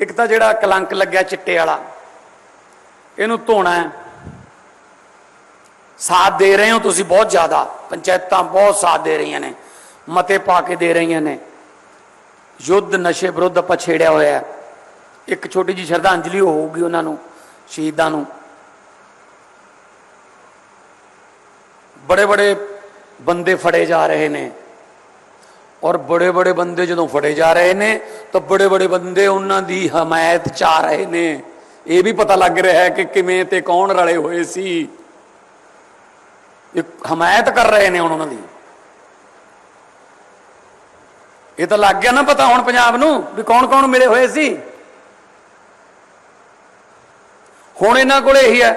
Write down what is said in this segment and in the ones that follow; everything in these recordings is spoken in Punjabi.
ਇੱਕ ਤਾਂ ਜਿਹੜਾ ਕਲੰਕ ਲੱਗਿਆ ਚਿੱਟੇ ਵਾਲਾ, ਇਹਨੂੰ ਧੋਣਾ ਹੈ। ਸਾਥ ਦੇ ਰਹੇ ਹੋ ਤੁਸੀਂ ਬਹੁਤ ਜ਼ਿਆਦਾ, ਪੰਚਾਇਤਾਂ ਬਹੁਤ ਸਾਥ ਦੇ ਰਹੀਆਂ ਨੇ, ਮਤੇ ਪਾ ਕੇ ਦੇ ਰਹੀਆਂ ਨੇ। ਯੁੱਧ ਨਸ਼ੇ ਵਿਰੁੱਧ ਆਪਾਂ ਛੇੜਿਆ ਹੋਇਆ ਹੈ। ਇੱਕ ਛੋਟੀ ਜੀ ਸ਼ਰਧਾਂਜਲੀ ਹੋਊਗੀ ਉਹਨਾਂ ਨੂੰ, ਸ਼ਹੀਦਾਂ ਨੂੰ। ਬੜੇ ਬੜੇ ਬੰਦੇ ਫੜੇ ਜਾ ਰਹੇ ਨੇ। ਔਰ ਬੜੇ ਬੜੇ ਬੰਦੇ ਜਦੋਂ ਫੜੇ ਜਾ ਰਹੇ ਨੇ, ਤਾਂ ਬੜੇ ਬੜੇ ਬੰਦੇ ਉਹਨਾਂ ਦੀ ਹਮਾਇਤ ਚ ਰਹੇ ਨੇ। ਇਹ ਵੀ ਪਤਾ ਲੱਗ ਰਿਹਾ ਹੈ ਕਿ ਕਿਵੇਂ ਤੇ ਕੌਣ ਰਲੇ ਹੋਏ ਸੀ। ਇਹ ਹਮਾਇਤ ਕਰ ਰਹੇ ਨੇ ਹੁਣ ਉਹਨਾਂ ਦੀ। ਇਹ ਤਾਂ ਲੱਗ ਗਿਆ ਨਾ ਪਤਾ ਹੁਣ ਪੰਜਾਬ ਨੂੰ ਵੀ ਕੌਣ ਕੌਣ ਮਿਲੇ ਹੋਏ ਸੀ। ਹੁਣ ਇਹਨਾਂ ਕੋਲੇ ਇਹੀ ਹੈ,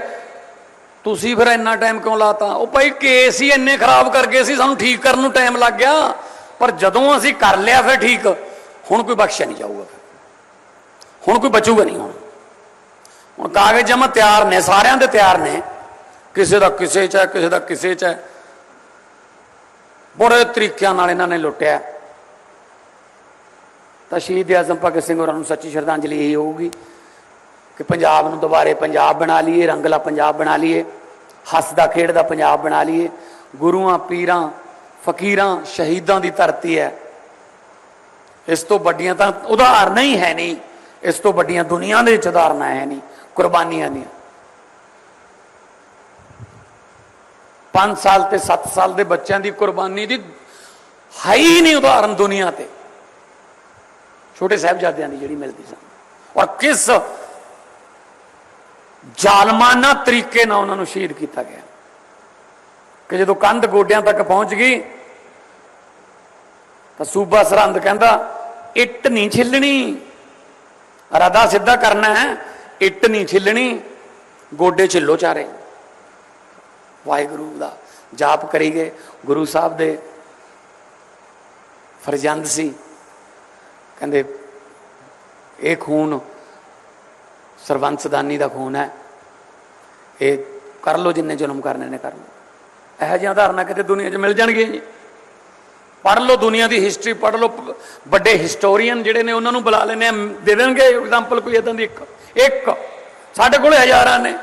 ਤੁਸੀਂ ਫਿਰ ਇੰਨਾ ਟਾਈਮ ਕਿਉਂ ਲਾਤਾ? ਉਹ ਭਾਈ ਕੇਸ ਹੀ ਇੰਨੇ ਖਰਾਬ ਕਰ ਗਏ ਸੀ, ਸਾਨੂੰ ਠੀਕ ਕਰਨ ਨੂੰ ਟਾਈਮ ਲੱਗ ਗਿਆ। ਪਰ ਜਦੋਂ ਅਸੀਂ ਕਰ ਲਿਆ ਫਿਰ ਠੀਕ, ਹੁਣ ਕੋਈ ਬਖਸ਼ਿਆ ਨਹੀਂ ਜਾਊਗਾ ਫਿਰ। ਹੁਣ ਕੋਈ ਬਚੂਗਾ ਨਹੀਂ ਹੁਣ। ਹੁਣ ਕਾਗਜ਼ ਜਮਾ ਤਿਆਰ ਨੇ, ਸਾਰਿਆਂ ਦੇ ਤਿਆਰ ਨੇ। ਕਿਸੇ ਦਾ ਕਿਸੇ ਚ ਹੈ, ਕਿਸੇ ਦਾ ਕਿਸੇ ਚ ਹੈ। ਬੜੇ ਤਰੀਕਿਆਂ ਨਾਲ ਇਹਨਾਂ ਨੇ ਲੁੱਟਿਆ। ਤਾਂ ਸ਼ਹੀਦ ਆਜ਼ਮ ਭਗਤ ਸਿੰਘ ਹੋਰਾਂ ਨੂੰ ਸੱਚੀ ਸ਼ਰਧਾਂਜਲੀ ਇਹ ਹੋਊਗੀ ਕਿ ਪੰਜਾਬ ਨੂੰ ਦੁਬਾਰੇ ਪੰਜਾਬ ਬਣਾ ਲਈਏ, ਰੰਗਲਾ ਪੰਜਾਬ ਬਣਾ ਲਈਏ, ਹੱਸਦਾ ਖੇਡਦਾ ਪੰਜਾਬ ਬਣਾ ਲਈਏ, ਗੁਰੂਆਂ, ਪੀਰਾਂ ਫਕੀਰਾਂ ਸ਼ਹੀਦਾਂ ਦੀ ਧਰਤੀ ਹੈ। ਇਸ ਤੋਂ ਵੱਡੀਆਂ ਤਾਂ ਉਦਾਹਰਨਾਂ ਹੀ ਹੈ ਨਹੀਂ। ਇਸ ਤੋਂ ਵੱਡੀਆਂ ਦੁਨੀਆ ਦੇ ਵਿੱਚ ਉਦਾਹਰਨਾਂ ਹੈ ਨਹੀਂ, ਕੁਰਬਾਨੀਆਂ ਦੀਆਂ 5 ਸਾਲ ਤੇ 7 ਸਾਲ ਦੇ ਬੱਚਿਆਂ ਦੀ ਕੁਰਬਾਨੀ ਦੀ ਹੈ ਹੀ ਨਹੀਂ ਉਦਾਹਰਨ ਦੁਨੀਆ ਤੇ। ਛੋਟੇ ਸਾਹਿਬਜ਼ਾਦਿਆਂ ਦੀ ਜਿਹੜੀ ਮਿਲਦੀ ਸਨ। ਔਰ ਕਿਸ ਜ਼ਾਲਮਾਨਾ ਤਰੀਕੇ ਨਾਲ ਉਹਨਾਂ ਨੂੰ ਸ਼ਹੀਦ ਕੀਤਾ ਗਿਆ। ਕਿ ਜਦੋਂ ਕੰਧ ਗੋਡਿਆਂ ਤੱਕ ਪਹੁੰਚ ਗਈ, ਤਾਂ ਸੂਬਾ ਸਰਹੰਦ ਕਹਿੰਦਾ, ਇੱਟ ਨਹੀਂ ਛਿੱਲਣੀ। ਰਦਾ ਸਿੱਧਾ ਕਰਨਾ ਹੈ, ਇੱਟ ਨਹੀਂ ਛਿੱਲਣੀ। ਗੋਡੇ ਛਿੱਲੋ ਚਾਰੇ। ਵਾਹਿਗੁਰੂ ਦਾ ਜਾਪ ਕਰੀ ਗਏ। ਗੁਰੂ ਸਾਹਿਬ ਦੇ ਫਰਜ਼ੰਦ ਸੀ। ਕਹਿੰਦੇ, ਇਹ ਖੂਨ ਸਰਵੰਸਦਾਨੀ ਦਾ ਖੂਨ ਹੈ। ਇਹ ਕਰ ਲੋ ਜਿੰਨੇ ਜ਼ੁਲਮ ਕਰਨੇ ਨੇ ਕਰ ਲੋ ਇਹੋ ਜਿਹੀਆਂ ਉਦਾਹਰਨਾਂ ਕਿਤੇ ਦੁਨੀਆ 'ਚ ਮਿਲ ਜਾਣਗੀਆਂ ਜੀ। ਪੜ੍ਹ ਲਓ ਦੁਨੀਆ ਦੀ ਹਿਸਟਰੀ ਪੜ੍ਹ ਲਓ ਵੱਡੇ ਹਿਸਟੋਰੀਅਨ ਜਿਹੜੇ ਨੇ ਉਹਨਾਂ ਨੂੰ ਬੁਲਾ ਲੈਣੇ ਦੇ ਦੇਣਗੇ। ਐਗਜ਼ਾਮਪਲ ਕੋਈ ਇਦਾਂ ਦੀ ਇੱਕ। ਇੱਕ। ਸਾਡੇ ਕੋਲ ਹਜ਼ਾਰਾਂ ਨੇ।